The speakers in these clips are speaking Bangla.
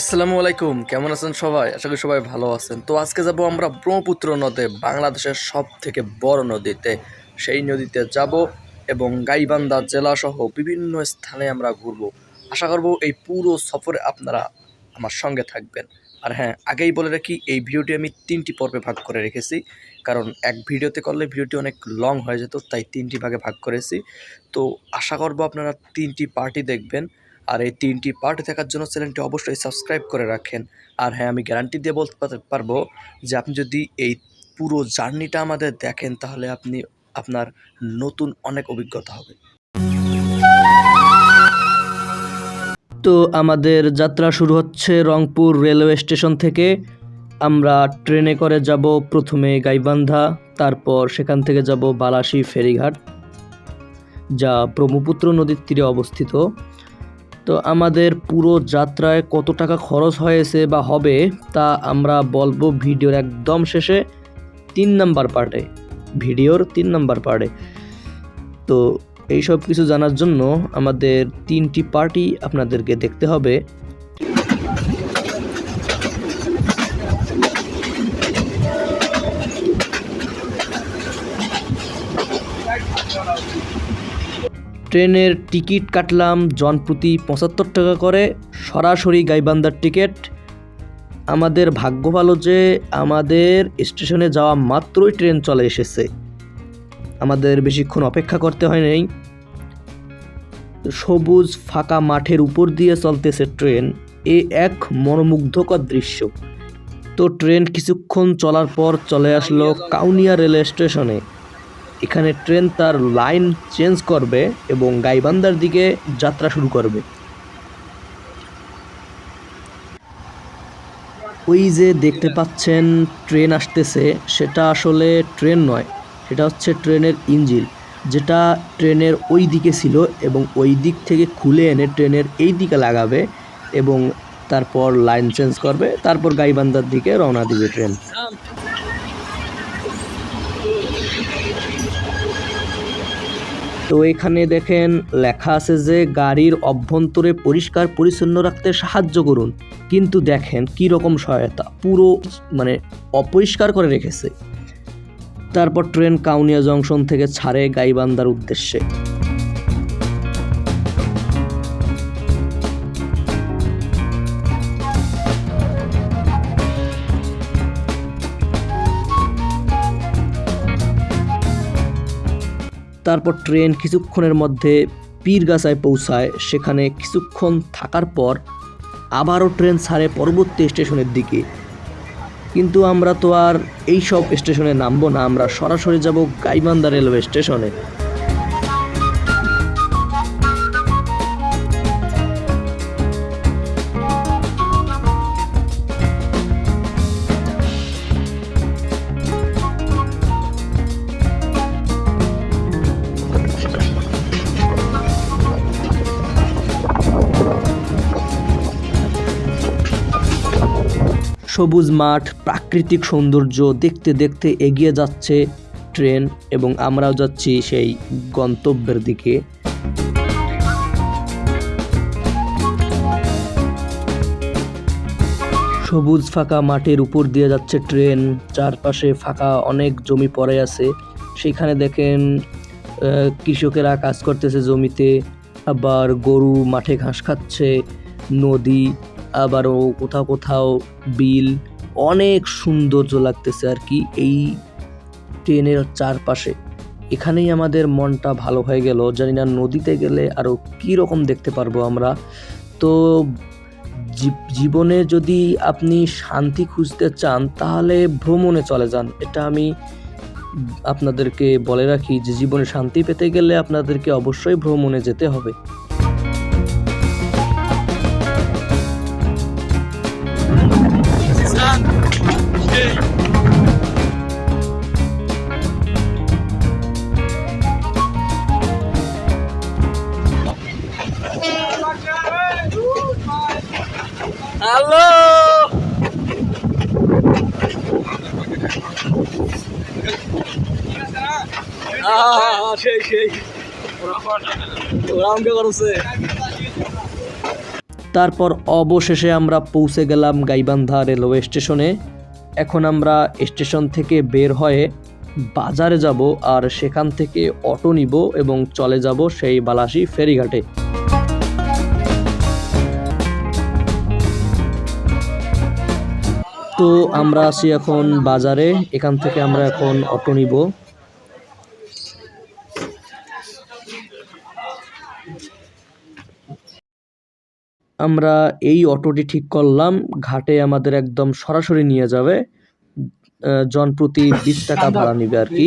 আসসালামু আলাইকুম, কেমন আছেন সবাই? আশা করি সবাই ভালো আছেন। তো আজকে যাব আমরা ব্রহ্মপুত্র নদে, বাংলাদেশের সব থেকে বড় নদীতে। সেই নদীতে যাব এবং গাইবান্ধা জেলাসহ বিভিন্ন স্থানে আমরা ঘুরব। আশা করব এই পুরো সফরে আপনারা আমার সঙ্গে থাকবেন। আর হ্যাঁ আগেই বলে রাখি, এই ভিডিওটি আমি তিনটি পর্বে ভাগ করে রেখেছি। কারণ এক ভিডিওতে করলে ভিডিওটি অনেক লং হয়ে যেত, তাই তিনটি ভাগে ভাগ করেছি। তো আশা করব আপনারা তিনটি পার্টি দেখবেন। আর এই তিনটি পার্ট দেখার জন্য চ্যানেলটি অবশ্যই সাবস্ক্রাইব করে রাখেন। আর হ্যাঁ আমি গ্যারান্টি দিয়ে বলতে পার- পারব যে আপনি যদি এই পুরো জার্নিটা আমাদের দেখেন, তাহলে আপনি আপনার নতুন অনেক অভিজ্ঞতা হবে। তো আমাদের যাত্রা শুরু হচ্ছে রংপুর রেলওয়ে স্টেশন থেকে। আমরা ট্রেনে করে যাব প্রথমে গাইবান্ধা, তারপর সেখান থেকে যাব বালাসি ফেরিঘাট, যা ব্রহ্মপুত্র নদীর তীরে অবস্থিত। তো আমাদের পুরো যাত্রায় কত টাকা খরচ হয়েছে বা হবে তা আমরা বলব ভিডিওর একদম শেষে, তিন নাম্বার পার্টে, ভিডিওর তিন নাম্বার পার্টে। তো এই সব কিছু জানার জন্য আমাদের তিনটি পার্টি আপনাদেরকে দেখতে হবে। ট্রেনের টিকিট কাটলাম জনপ্রতি পঁচাত্তর টাকা করে। সরাসরি গাইবান্ধার টিকিট। আমাদের ভাগ্য ভালো যে আমাদের স্টেশনে যাওয়া মাত্রই ট্রেন চলে এসেছে। আমাদের বেশিক্ষণ অপেক্ষা করতে হয় নাই। সবুজ ফাঁকা মাঠের উপর দিয়ে চলতেছে ট্রেন। এ এক মনোমুগ্ধকর দৃশ্য। তো ট্রেন কিছুক্ষণ চলার পর চলে আসলো কাউনিয়া রেল স্টেশনে। এখানে ট্রেন তার লাইন চেঞ্জ করবে এবং গাইবান্ধার দিকে যাত্রা শুরু করবে। ওই যে দেখতে পাচ্ছেন, ট্রেন আসতেছে, সেটা আসলে ট্রেন নয়, সেটা হচ্ছে ট্রেনের ইঞ্জিন, যেটা ট্রেনের ওই দিকে ছিল এবং ওই দিক থেকে খুলে এনে ট্রেনের এই দিকে লাগাবে এবং তারপর লাইন চেঞ্জ করবে, তারপর গাইবান্ধার দিকে রওনা দিবে ট্রেন। তো এখানে দেখেন, লেখা আছে যে গাড়ির অভ্যন্তরে পরিষ্কার পরিচ্ছন্ন রাখতে সাহায্য করুন। কিন্তু দেখেন কি রকম সহায়তা, পুরো মানে অপরিষ্কার করে রেখেছে। তারপর ট্রেন কাউনিয়া জংশন থেকে ছাড়ে গাইবান্দার উদ্দেশ্যে। তারপর ট্রেন কিছুক্ষণের মধ্যে পীরগাছায় পৌঁছায়। সেখানে কিছুক্ষণ থাকার পর আবারও ট্রেন ছাড়ে পরবর্তী স্টেশনের দিকে। কিন্তু আমরা তো আর এইসব স্টেশনে নামবো না, আমরা সরাসরি যাব গাইবান্ধা রেলওয়ে স্টেশনে। সবুজ মাঠ, প্রাকৃতিক সৌন্দর্য দেখতে দেখতে এগিয়ে যাচ্ছে ট্রেন এবং আমরাও যাচ্ছি সেই গন্তব্যের দিকে। সবুজ ফাঁকা মাঠের উপর দিয়ে যাচ্ছে ট্রেন, চারপাশে ফাঁকা অনেক জমি পড়ে আছে। সেখানে দেখেন কৃষকেরা কাজ করতেছে জমিতে, আবার গরু মাঠে ঘাস খাচ্ছে, নদী আবারও কোথাও কোথাও বিল, অনেক সৌন্দর্য লাগতেছে আর কি এই ট্রেনের চারপাশে। এখানেই আমাদের মনটা ভালো হয়ে গেল। জানি না নদীতে গেলে আরও কী রকম দেখতে পারব আমরা। তো জীবনে যদি আপনি শান্তি খুঁজতে চান, তাহলে ভ্রমণে চলে যান। এটা আমি আপনাদেরকে বলে রাখি যে, জীবনে শান্তি পেতে গেলে আপনাদেরকে অবশ্যই ভ্রমণে যেতে হবে। তারপর অবশেষে আমরা পৌঁছে গেলাম গাইবান্ধা রেলওয়ে স্টেশনে। এখন আমরা স্টেশন থেকে বের হয়ে বাজারে যাব আর সেখান থেকে অটো নিব এবং চলে যাব সেই বালাসি ফেরিঘাটে। তো আমরা আছি এখন বাজারে। এখান থেকে আমরা এখন অটো নিব। আমরা এই অটোটি ঠিক করলাম। ঘাটে আমাদের একদম সরাসরি নিয়ে যাবে। জন প্রতি বিশ টাকা ভাড়া নিবে আর কি।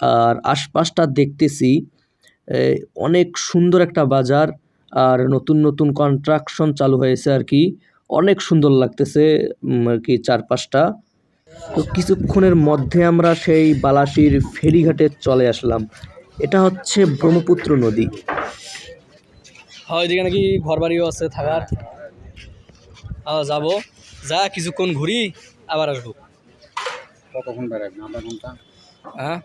আর আশপাশটা দেখতেছি অনেক সুন্দর একটা বাজার আর নতুন নতুন কনস্ট্রাকশন চালু হয়েছে আর কি। অনেক সুন্দর লাগতেছে আর কি চারপাশটা। তো কিছুক্ষণের মধ্যে আমরা সেই বালাসির ফেরিঘাটে চলে আসলাম। এটা হচ্ছে ব্রহ্মপুত্র নদী। হয় এদিকে নাকি ঘর বাড়িও আছে থাকার। যাব। যা কিছুক্ষণ ঘুরি আবার আসব। কতক্ষণ বেড়াবেন আধা ঘণ্টা? হ্যাঁ?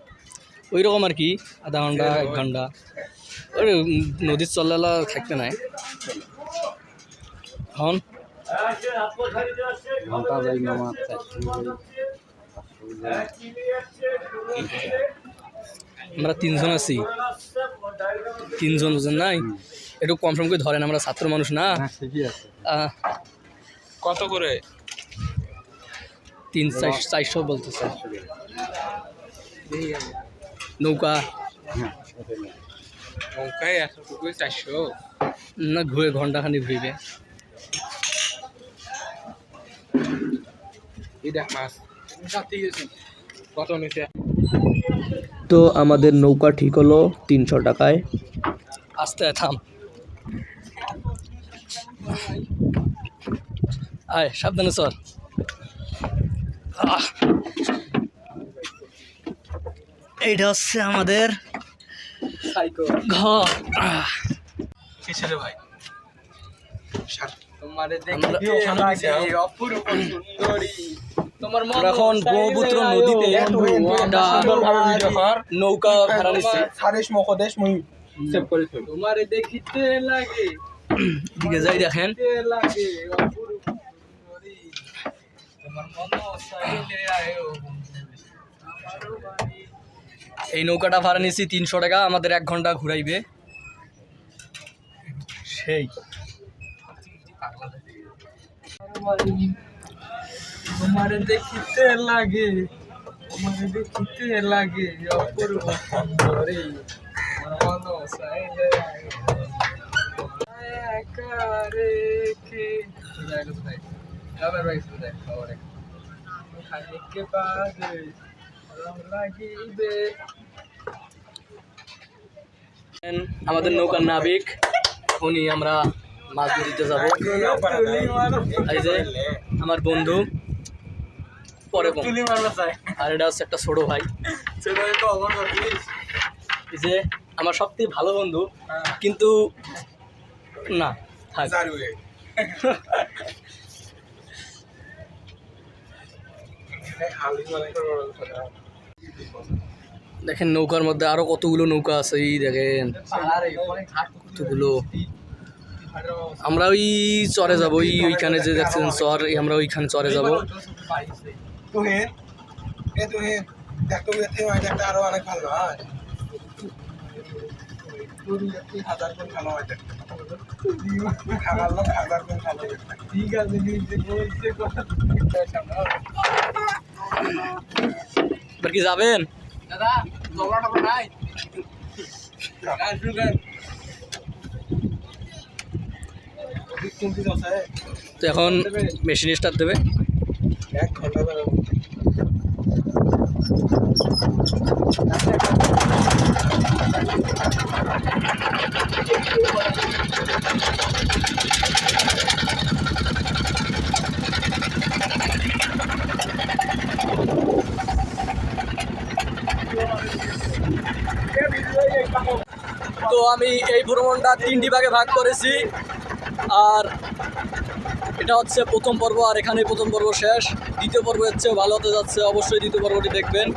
ওই রকম আর কি আধা ঘণ্টা এক ঘণ্টা। ওই নদীর চল্লালা থাকতে নাই। হন আমরা তিনজন আছি। তিনজন বুঝেন নাই? একটু কনফার্ম করে ধরেন আমরা ছাত্র মানুষ না? হ্যাঁ ঠিকই আছে। আহ, কত করে? তিন চার চারশো বলতেছে। নৌকা। নৌকায় একশো টুকুই চারশো। না ঘুরে ঘন্টাখানি ঘুরবে। তো আমাদের নৌকা ঠিক হলো তিনশো টাকায়। আস্তে থাম। আয় সাবধানে সর। এইটা হচ্ছে আমাদের ঘর। কিসের ভাই। তোমারে আমরা- অপূর্ব সুন্দরী। তোমার আমরা এখন ব্রহ্মপুত্র নদীতে নৌকা ভাড়া নিচ্ছি সারেশ মকদেশ মুই সেভ করে তোমারে দেখিতে লাগে। দিকে যাই দেখেন। লাগে অপূর্ব সুন্দরী। তোমার মন সাইলে আয়ো। এই নৌকাটা ভাড়া নিয়েছি তিনশো টাকা আমাদের এক ঘণ্টা ঘুরাইবে। সেই। লাগে লাগে আমাদের নৌকার নাবিক উনি আমরা মাছ ধরতে যাব। এই যে আমার বন্ধু পরে আর এটা হচ্ছে একটা ছোট ভাই। যে আমার সবথেকে ভালো বন্ধু কিন্তু না থাক। দেখেন নৌকার মধ্যে আরও কতগুলো নৌকা আছে, এই দেখেন। কতগুলো? আমরা ওই চরে যাব ওই ওইখানে যে দেখছেন চর আমরা ওইখানে চরে যাব। ঠিক আছে এবার কি যাবেন? দাদা নাই। তো এখন মেশিন স্টার্ট দেবে। এক ঘণ্টা ধরে। তো আমি এই ভ্রমণটা তিনটি ভাগে ভাগ করেছি। আর এটা হচ্ছে প্রথম পর্ব, আর এখানে প্রথম পর্ব শেষ। দ্বিতীয় পর্ব হচ্ছে ভালো হতে যাচ্ছে, অবশ্যই দ্বিতীয় পর্বটি দেখবেন।